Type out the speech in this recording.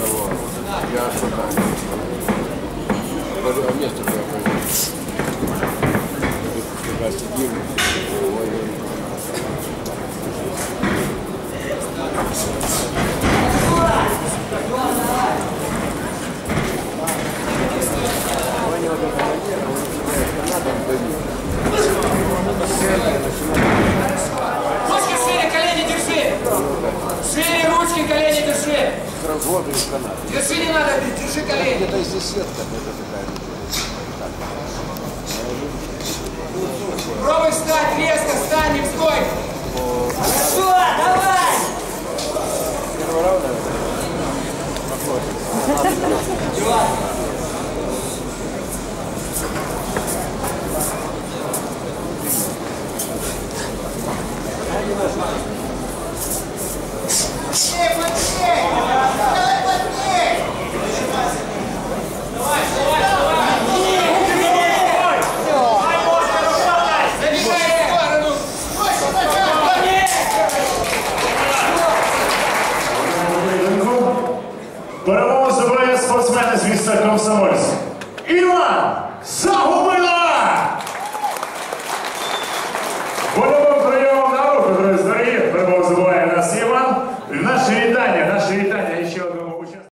пошла. Я ожидаю. Даже место туда пойду. Когда сидим, держи. разводы из каната. Держи, не надо, держи колени. Где-то если сетка, то это такая Пробуй встать резко, встань, не в стой. Хорошо, давай! Первый раунд, Плотнее, плотнее! Давай Перемогу забирає спортсмени з міста Комсомольськ. Інна загубила! Вольова